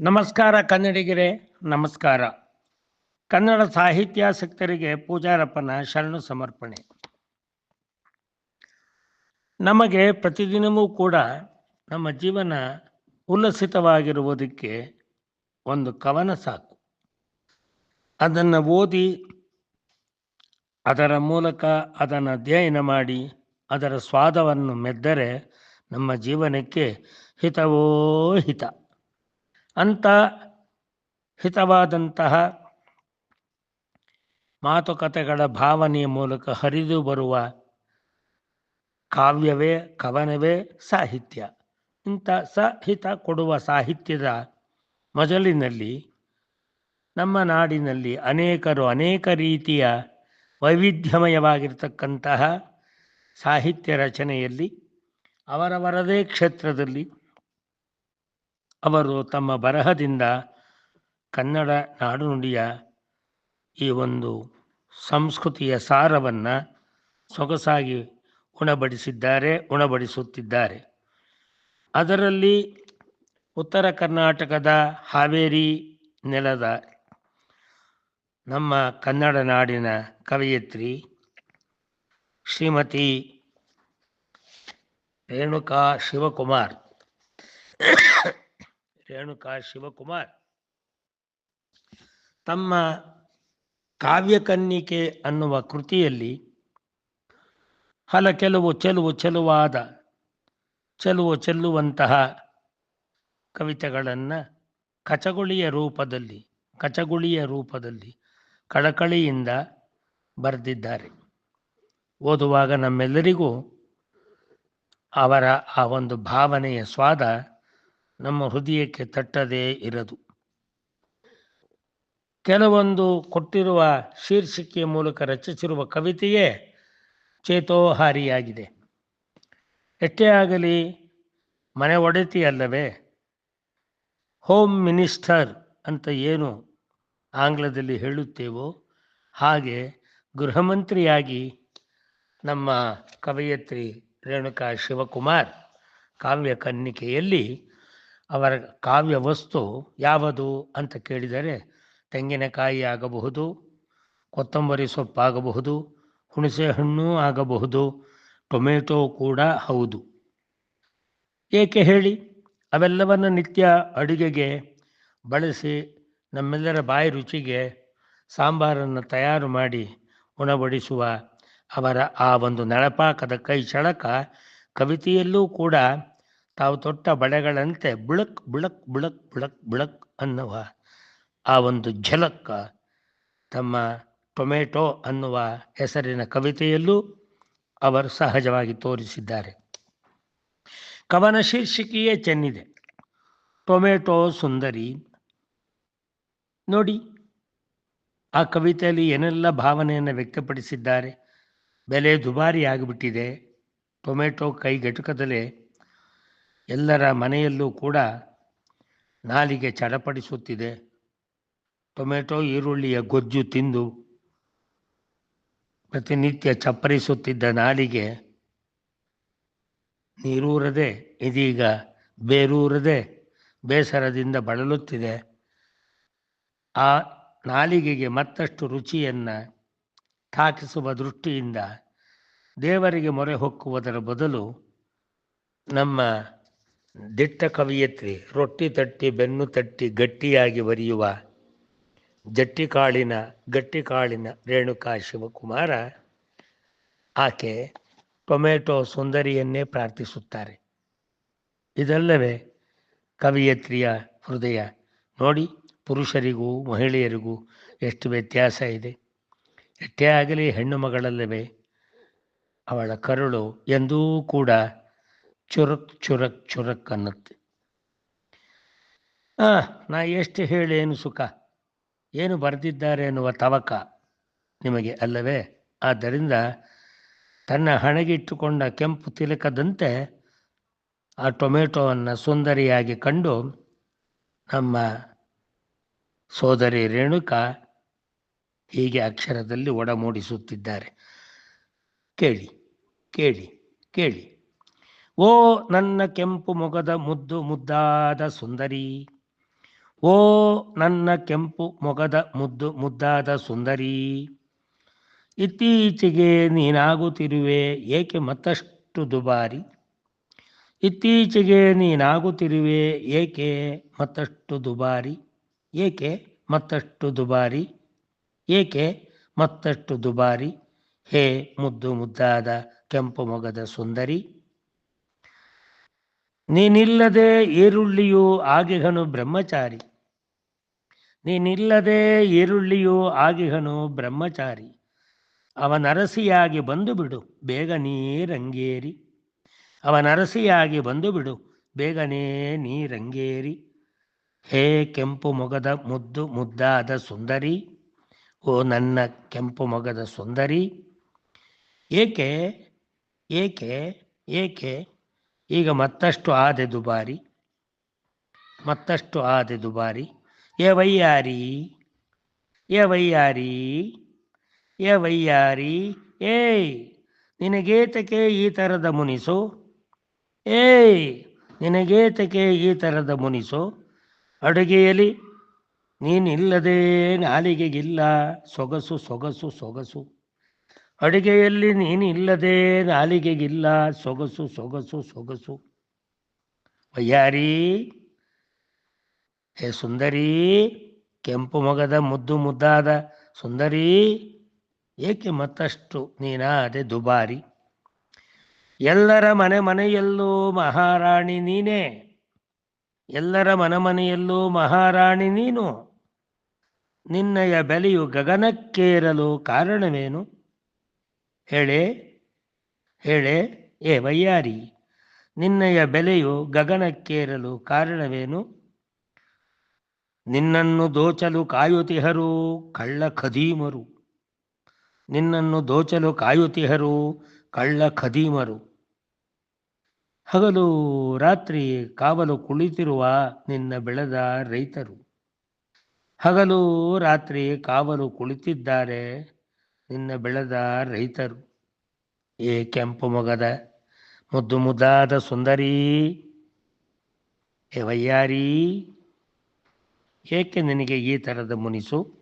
ನಮಸ್ಕಾರ ಕನ್ನಡಿಗರೇ, ನಮಸ್ಕಾರ. ಕನ್ನಡ ಸಾಹಿತ್ಯಾಸಕ್ತರಿಗೆ ಪೂಜಾರಪ್ಪನ ಶರಣು ಸಮರ್ಪಣೆ. ನಮಗೆ ಪ್ರತಿದಿನವೂ ಕೂಡ ನಮ್ಮ ಜೀವನ ಉಲ್ಲಸಿತವಾಗಿರುವುದಕ್ಕೆ ಒಂದು ಕವನ ಸಾಕು. ಅದನ್ನು ಓದಿ, ಅದರ ಮೂಲಕ ಅದನ್ನು ಅಧ್ಯಯನ ಮಾಡಿ, ಅದರ ಸ್ವಾದವನ್ನು ಮೆದ್ದರೆ ನಮ್ಮ ಜೀವನಕ್ಕೆ ಹಿತವೋ ಹಿತ. ಅಂತ ಹಿತವಾದಂತಹ ಮಾತುಕತೆಗಳ ಭಾವನೆಯ ಮೂಲಕ ಹರಿದು ಬರುವ ಕಾವ್ಯವೇ, ಕವನವೇ ಸಾಹಿತ್ಯ. ಇಂಥ ಸಹಿತ ಕೊಡುವ ಸಾಹಿತ್ಯದ ಮೊದಲಿನಲ್ಲಿ ನಮ್ಮ ನಾಡಿನಲ್ಲಿ ಅನೇಕರು ಅನೇಕ ರೀತಿಯ ವೈವಿಧ್ಯಮಯವಾಗಿರ್ತಕ್ಕಂತಹ ಸಾಹಿತ್ಯ ರಚನೆಯಲ್ಲಿ, ಅವರವರದೇ ಕ್ಷೇತ್ರದಲ್ಲಿ ಅವರು ತಮ್ಮ ಬರಹದಿಂದ ಕನ್ನಡ ನಾಡುನುಡಿಯ ಈ ಒಂದು ಸಂಸ್ಕೃತಿಯ ಸಾರವನ್ನು ಸೊಗಸಾಗಿ ಉಣಬಡಿಸಿದ್ದಾರೆ, ಉಣಬಡಿಸುತ್ತಿದ್ದಾರೆ. ಅದರಲ್ಲಿ ಉತ್ತರ ಕರ್ನಾಟಕದ ಹಾವೇರಿ ನೆಲದ ನಮ್ಮ ಕನ್ನಡ ನಾಡಿನ ಕವಯತ್ರಿ ಶ್ರೀಮತಿ ರೇಣುಕಾ ಶಿವಕುಮಾರ್. ರೇಣುಕಾ ಶಿವಕುಮಾರ್. ತಮ್ಮ ಕಾವ್ಯಕನ್ನಿಕೆ ಅನ್ನುವ ಕೃತಿಯಲ್ಲಿ ಹಲ ಕೆಲವು ಚೆಲುವು ಚೆಲುವಾದ, ಚೆಲುವು ಚೆಲ್ಲುವಂತಹ ಕವಿತೆಗಳನ್ನು ಕಚಗುಳಿಯ ರೂಪದಲ್ಲಿ ಕಚಗುಳಿಯ ರೂಪದಲ್ಲಿ ಕಳಕಳಿಯಿಂದ ಬರೆದಿದ್ದಾರೆ. ಓದುವಾಗ ನಮ್ಮೆಲ್ಲರಿಗೂ ಅವರ ಆ ಒಂದು ಭಾವನೆಯ ಸ್ವಾದ ನಮ್ಮ ಹೃದಯಕ್ಕೆ ತಟ್ಟದೇ ಇರದು. ಕೆಲವೊಂದು ಕೊಟ್ಟಿರುವ ಶೀರ್ಷಿಕೆಯ ಮೂಲಕ ರಚಿಸಿರುವ ಕವಿತೆಯೇ ಚೇತೋಹಾರಿಯಾಗಿದೆ. ಎಷ್ಟೇ ಆಗಲಿ, ಮನೆ ಒಡೆತಿ ಅಲ್ಲವೇ? ಹೋಮ್ ಮಿನಿಸ್ಟರ್ ಅಂತ ಏನು ಆಂಗ್ಲದಲ್ಲಿ ಹೇಳುತ್ತೇವೋ? ಹಾಗೆ ಗೃಹಮಂತ್ರಿಯಾಗಿ ನಮ್ಮ ಕವಯತ್ರಿ ರೇಣುಕಾ ಶಿವಕುಮಾರ್ ಕಾವ್ಯ ಕನ್ನಿಕೆಯಲ್ಲಿ ಅವರ ಕಾವ್ಯ ವಸ್ತು ಯಾವುದು ಅಂತ ಕೇಳಿದರೆ ತೆಂಗಿನಕಾಯಿ ಆಗಬಹುದು, ಕೊತ್ತಂಬರಿ ಸೊಪ್ಪಾಗಬಹುದು ಹುಣಸೆ ಹಣ್ಣು ಆಗಬಹುದು, ಟೊಮೆಟೊ ಕೂಡ ಹೌದು. ಏಕೆ ಹೇಳಿ? ಅವೆಲ್ಲವನ್ನು ನಿತ್ಯ ಅಡುಗೆಗೆ ಬಳಸಿ ನಮ್ಮೆಲ್ಲರ ಬಾಯಿ ರುಚಿಗೆ ಸಾಂಬಾರನ್ನು ತಯಾರು ಮಾಡಿ ಉಣಬಡಿಸುವ ಅವರ ಆ ಒಂದು ನಳಪಾಕದ ಕೈ ಚಳಕ ಕವಿತೆಯಲ್ಲೂ ಕೂಡ ತಾವು ತೊಟ್ಟ ಬಳೆಗಳಂತೆ ಬುಳಕ್ ಬುಳಕ್ ಬುಳಕ್ ಬುಳಕ್ ಬುಳಕ್ ಅನ್ನುವ ಆ ಒಂದು ಝಲಕ್ಕ ತಮ್ಮ ಟೊಮೆಟೊ ಅನ್ನುವ ಹೆಸರಿನ ಕವಿತೆಯಲ್ಲೂ ಅವರು ಸಹಜವಾಗಿ ತೋರಿಸಿದ್ದಾರೆ. ಕವನ ಶೀರ್ಷಿಕೆಯೇ ಚೆನ್ನಿದೆ. ಟೊಮೆಟೊ ಸುಂದರಿ. ನೋಡಿ, ಆ ಕವಿತೆಯಲ್ಲಿ ಏನೆಲ್ಲ ಭಾವನೆಯನ್ನು ವ್ಯಕ್ತಪಡಿಸಿದ್ದಾರೆ? ಬೆಲೆ ದುಬಾರಿ ಆಗಿಬಿಟ್ಟಿದೆ. ಟೊಮೆಟೊ ಕೈಗೆಟುಕದಲೇ ಎಲ್ಲರ ಮನೆಯಲ್ಲೂ ಕೂಡ ನಾಲಿಗೆ ಚಡಪಡಿಸುತ್ತಿದೆ. ಟೊಮೆಟೊ, ಈರುಳ್ಳಿಯ ಗೊಜ್ಜು ತಿಂದು ಪ್ರತಿನಿತ್ಯ ಚಪ್ಪರಿಸುತ್ತಿದ್ದ ನಾಲಿಗೆ ನೀರೂರದೆ, ಇದೀಗ ಬೇರೂರದೆ ಬೇಸರದಿಂದ ಬಳಲುತ್ತಿದೆ. ಆ ನಾಲಿಗೆಗೆ ಮತ್ತಷ್ಟು ರುಚಿಯನ್ನು ತಾಕಿಸುವ ದೃಷ್ಟಿಯಿಂದ ದೇವರಿಗೆ ಮೊರೆ ಹೊಕ್ಕುವುದರ ಬದಲು ನಮ್ಮ ದಿಟ್ಟ ಕವಿಯತ್ರಿ, ರೊಟ್ಟಿ ತಟ್ಟಿ, ಬೆನ್ನು ತಟ್ಟಿ, ಗಟ್ಟಿಯಾಗಿ ಬರೆಯುವ ಜಟ್ಟಿಕಾಳಿನ ಗಟ್ಟಿಕಾಳಿನ ರೇಣುಕಾ ಶಿವಕುಮಾರ ಆಕೆ ಟೊಮೆಟೊ ಸುಂದರಿಯನ್ನೇ ಪ್ರಾರ್ಥಿಸುತ್ತಾರೆ. ಇದಲ್ಲವೇ ಕವಿಯತ್ರಿಯ ಹೃದಯ. ನೋಡಿ, ಪುರುಷರಿಗೂ ಮಹಿಳೆಯರಿಗೂ ಎಷ್ಟು ವ್ಯತ್ಯಾಸ ಇದೆ. ಎಷ್ಟೇ ಆಗಲಿ ಹೆಣ್ಣು ಮಗಳಲ್ಲವೇ ಅವಳ ಕರುಳು ಎಂದೂ ಕೂಡ ಚುರಕ್ ಚುರಕ್ ಚುರಕ್ ಅನ್ನತ್ತೆ. ಆ, ನಾ ಎಷ್ಟು ಹೇಳಿ ಏನು ಸುಖ? ಏನು ಬರೆದಿದ್ದಾರೆ ಎನ್ನುವ ತವಕ ನಿಮಗೆ ಅಲ್ಲವೇ? ಆದ್ದರಿಂದ ತನ್ನ ಹಣಗಿಟ್ಟುಕೊಂಡ ಕೆಂಪು ತಿಲಕದಂತೆ ಆ ಟೊಮೆಟೊವನ್ನು ಸುಂದರಿಯಾಗಿ ಕಂಡು ನಮ್ಮ ಸೋದರಿ ರೇಣುಕಾ ಹೀಗೆ ಅಕ್ಷರದಲ್ಲಿ ಒಡಮೂಡಿಸುತ್ತಿದ್ದಾರೆ. ಕೇಳಿ ಕೇಳಿ ಕೇಳಿ. ಓ ನನ್ನ ಕೆಂಪು ಮೊಗದ ಮುದ್ದು ಮುದ್ದಾದ ಸುಂದರಿ. ಓ ನನ್ನ ಕೆಂಪು ಮೊಗದ ಮುದ್ದು ಮುದ್ದಾದ ಸುಂದರಿ. ಇತ್ತೀಚೆಗೆ ನೀನಾಗುತ್ತಿರುವೆ, ಏಕೆ ಮತ್ತಷ್ಟು ದುಬಾರಿ? ಇತ್ತೀಚೆಗೆ ನೀನಾಗುತ್ತಿರುವೆ, ಏಕೆ ಮತ್ತಷ್ಟು ದುಬಾರಿ? ಏಕೆ ಮತ್ತಷ್ಟು ದುಬಾರಿ? ಏಕೆ ಮತ್ತಷ್ಟು ದುಬಾರಿ? ಹೇ ಮುದ್ದು ಮುದ್ದಾದ ಕೆಂಪು ಮೊಗದ ಸುಂದರಿ. ನೀನಿಲ್ಲದೆ ಈರುಳ್ಳಿಯು ಆಗಿಹನು ಬ್ರಹ್ಮಚಾರಿ. ನೀನಿಲ್ಲದೆ ಈರುಳ್ಳಿಯು ಆಗಿಹನು ಬ್ರಹ್ಮಚಾರಿ. ಅವನರಸಿಯಾಗಿ ಬಂದು ಬಿಡು ಬೇಗ ರಂಗೇರಿ ಅವನರಸಿಯಾಗಿ ಬಂದು ಬಿಡು ಬೇಗನೇ ನೀ ರಂಗೇರಿ ಹೇ ಕೆಂಪು ಮೊಗದ ಮುದ್ದು ಮುದ್ದಾದ ಸುಂದರಿ, ಓ ನನ್ನ ಕೆಂಪು ಮೊಗದ ಸುಂದರಿ. ಏಕೆ ಏಕೆ ಏಕೆ? ಈಗ ಮತ್ತಷ್ಟು ಆದೆ ದುಬಾರಿ, ಮತ್ತಷ್ಟು ಆದೆ ದುಬಾರಿ. ಏ ವೈಯಾರಿ ಏ ವೈಯಾರಿ ಏ ವೈಯಾರಿ, ಏಯ್ ನಿನಗೇತಕ್ಕೆ ಈ ಥರದ ಮುನಿಸು? ಏಯ್ ನಿನಗೇತಕ್ಕೆ ಈ ಥರದ ಮುನಿಸು? ಅಡುಗೆಯಲ್ಲಿ ನೀನಿಲ್ಲದೆ ನಾಲಿಗೆಗಿಲ್ಲ, ಸೊಗಸು ಸೊಗಸು ಸೊಗಸು. ಅಡುಗೆಯಲ್ಲಿ ನೀನಿಲ್ಲದೆ ನಾಲಿಗೆಗಿಲ್ಲ. ಸೊಗಸು ಸೊಗಸು ಸೊಗಸು. ವಯ್ಯಾರಿ, ಹೇ ಸುಂದರಿ, ಕೆಂಪು ಮಗದ ಮುದ್ದು ಮುದ್ದಾದ ಸುಂದರಿ, ಏಕೆ ಮತ್ತಷ್ಟು ನೀನಾದೆ ದುಬಾರಿ? ಎಲ್ಲರ ಮನೆ ಮನೆಯಲ್ಲೂ ಮಹಾರಾಣಿ ನೀನೇ. ಎಲ್ಲರ ಮನೆ ಮನೆಯಲ್ಲೂ ಮಹಾರಾಣಿ ನೀನು. ನಿನ್ನಯ ಬೆಲೆಯು ಗಗನಕ್ಕೇರಲು ಕಾರಣವೇನು? ಹೇಳೆ ಹೇಳೆ, ಏ ವಯ್ಯಾರಿ, ನಿನ್ನಯ ಬೆಲೆಯು ಗಗನಕ್ಕೇರಲು ಕಾರಣವೇನು? ನಿನ್ನನ್ನು ದೋಚಲು ಕಾಯುತಿಹರು ಕಳ್ಳ ಖದೀಮರು. ನಿನ್ನನ್ನು ದೋಚಲು ಕಾಯುತಿಹರು ಕಳ್ಳ ಖದೀಮರು. ಹಗಲು ರಾತ್ರಿ ಕಾವಲು ಕುಳಿತಿರುವ ನಿನ್ನ ಬೆಳೆದ ರೈತರು. ಹಗಲು ರಾತ್ರಿ ಕಾವಲು ಕುಳಿತಿದ್ದಾರೆ ನಿನ್ನ ಬೆಳೆದ ರೈತರು, ಏ ಕೆಂಪು ಮೊಗದ, ಮುದ್ದು ಮುದ್ದಾದ ಸುಂದರಿ, ಏ ವಯ್ಯಾರಿ, ಏಕೆ ನಿನಗೆ ಈ ಥರದ ಮುನಿಸು?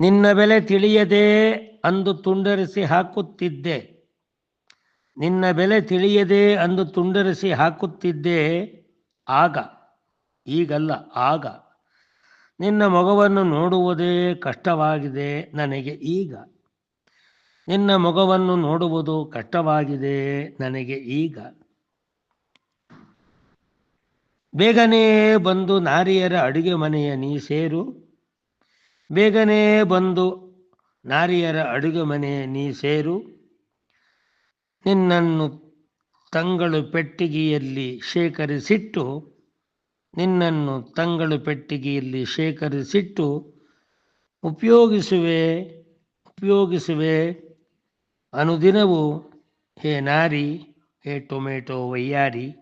ನಿನ್ನ ಬೆಲೆ ತಿಳಿಯದೆ ಅಂದು ತುಂಡರಿಸಿ ಹಾಕುತ್ತಿದ್ದೆ. ನಿನ್ನ ಬೆಲೆ ತಿಳಿಯದೆ ಅಂದು ತುಂಡರಿಸಿ ಹಾಕುತ್ತಿದ್ದೆ. ಆಗ, ಈಗಲ್ಲ, ಆಗ. ನಿನ್ನ ಮಗವನ್ನು ನೋಡುವುದೇ ಕಷ್ಟವಾಗಿದೆ ನನಗೆ ಈಗ. ನಿನ್ನ ಮಗವನ್ನು ನೋಡುವುದು ಕಷ್ಟವಾಗಿದೆ ನನಗೆ ಈಗ. ಬೇಗನೆ ಬಂದು ನಾರಿಯರ ಅಡುಗೆ ಮನೆಯ ನೀ ಸೇರು. ಬೇಗನೆ ಬಂದು ನಾರಿಯರ ಅಡುಗೆ ಮನೆಯ ನೀ ಸೇರು. ನಿನ್ನನ್ನು ತಂಗಳು ಪೆಟ್ಟಿಗೆಯಲ್ಲಿ ಶೇಖರಿಸಿಟ್ಟು ನಿನ್ನನ್ನು ತಂಗಳು ಪೆಟ್ಟಿಗೆಯಲ್ಲಿ ಶೇಖರಿಸಿಟ್ಟು, ಉಪಯೋಗಿಸುವೆ ಉಪಯೋಗಿಸುವೆ. ಅನುದಿನವೂ ಹೇ ನಾರಿ, ಹೇ ಟೊಮೆಟೊ ವೈಯಾರಿ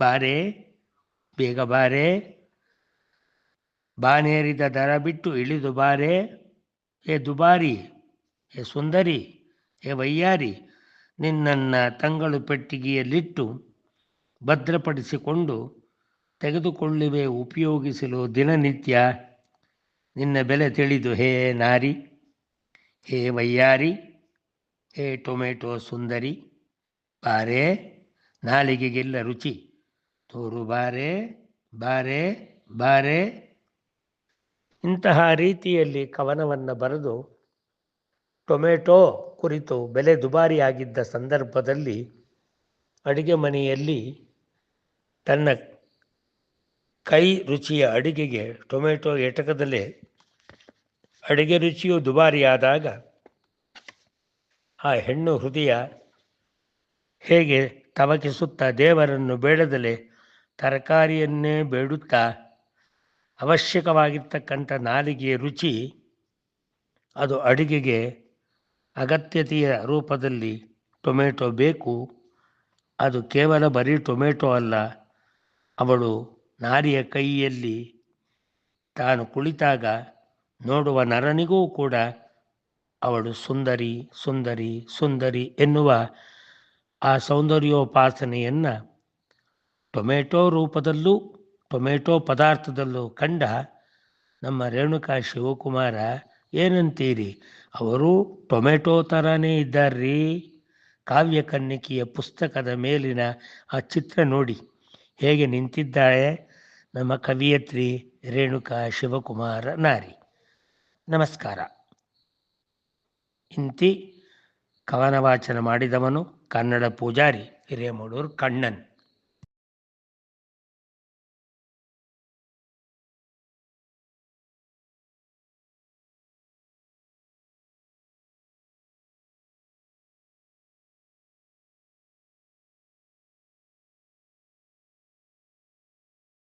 ಬಾರೆ, ಬೇಗ ಬಾರೆ. ಬಾನೇರಿದ ದರ ಬಿಟ್ಟು ಇಳಿದು ಬಾರೆ. ಹೇ ದುಬಾರಿ, ಹೇ ಸುಂದರಿ, ಹೇ ವೈಯಾರಿ ನಿನ್ನನ್ನು ತಂಗಳು ಪೆಟ್ಟಿಗೆಯಲ್ಲಿಟ್ಟು ಭದ್ರಪಡಿಸಿಕೊಂಡು ತೆಗೆದುಕೊಳ್ಳುವೆ, ಉಪಯೋಗಿಸಲು ದಿನನಿತ್ಯ ನಿನ್ನ ಬೆಲೆ ತಿಳಿದು, ಹೇ ನಾರಿ, ಹೇ ವಯ್ಯಾರಿ ಹೇ ಟೊಮೆಟೊ ಸುಂದರಿ, ಬಾರೆ, ನಾಲಿಗೆಗೆಲ್ಲ ರುಚಿ, ತೋರು ಬಾರೆ ಬಾರೆ ಬಾರೆ. ಇಂತಹ ರೀತಿಯಲ್ಲಿ ಕವನವನ್ನು ಬರೆದು ಟೊಮೆಟೊ ಕುರಿತು ಬೆಲೆ ದುಬಾರಿಯಾಗಿದ್ದ ಸಂದರ್ಭದಲ್ಲಿ ಅಡುಗೆ ಮನೆಯಲ್ಲಿ ತನ್ನ ಕೈ ರುಚಿಯ ಅಡಿಗೆಗೆ ಟೊಮೆಟೊ ಎಟಕದಲ್ಲಿ ಅಡಿಗೆ ರುಚಿಯು ದುಬಾರಿಯಾದಾಗ ಆ ಹೆಣ್ಣು ಹೃದಯ ಹೇಗೆ ತವಕಿಸುತ್ತಾ ದೇವರನ್ನು ಬೇಡದಲೆ ತರಕಾರಿಯನ್ನೇ ಬೇಡುತ್ತಾ ಅವಶ್ಯಕವಾಗಿರ್ತಕ್ಕಂಥ ನಾಲಿಗೆಯ ರುಚಿ ಅದು ಅಡಿಗೆಗೆ ಅಗತ್ಯತೆಯ ರೂಪದಲ್ಲಿ ಟೊಮೆಟೊ ಬೇಕು. ಅದು ಕೇವಲ ಬರೀ ಟೊಮೆಟೊ ಅಲ್ಲ, ಅವಳು ನಾರಿಯ ಕೈಯಲ್ಲಿ ತಾನು ಕುಳಿತಾಗ ನೋಡುವ ನರನಿಗೂ ಕೂಡ ಅವಳು ಸುಂದರಿ ಸುಂದರಿ ಸುಂದರಿ ಎನ್ನುವ ಆ ಸೌಂದರ್ಯೋಪಾಸನೆಯನ್ನು ಟೊಮೆಟೊ ರೂಪದಲ್ಲೂ, ಟೊಮೆಟೊ ಪದಾರ್ಥದಲ್ಲೂ ಕಂಡ ನಮ್ಮ ರೇಣುಕಾ ಶಿವಕುಮಾರ, ಏನಂತೀರಿ? ಅವರು ಟೊಮೆಟೊ ಥರನೇ ಇದ್ದಾರ್ರೀ? ಕಾವ್ಯ ಕನ್ನಿಕೆಯ ಪುಸ್ತಕದ ಮೇಲಿನ ಆ ಚಿತ್ರ ನೋಡಿ, ಹೇಗೆ ನಿಂತಿದ್ದಾಳೆ? ನಮ್ಮ ಕವಿಯತ್ರಿ ರೇಣುಕಾ ಶಿವಕುಮಾರ ನಾರಿ. ನಮಸ್ಕಾರ. ಇಂತಿ ಕವನ ವಾಚನ ಮಾಡಿದವನು ಕನ್ನಡ ಪೂಜಾರಿ ಹಿರೇಮಡೂರು ಕಣ್ಣನ್.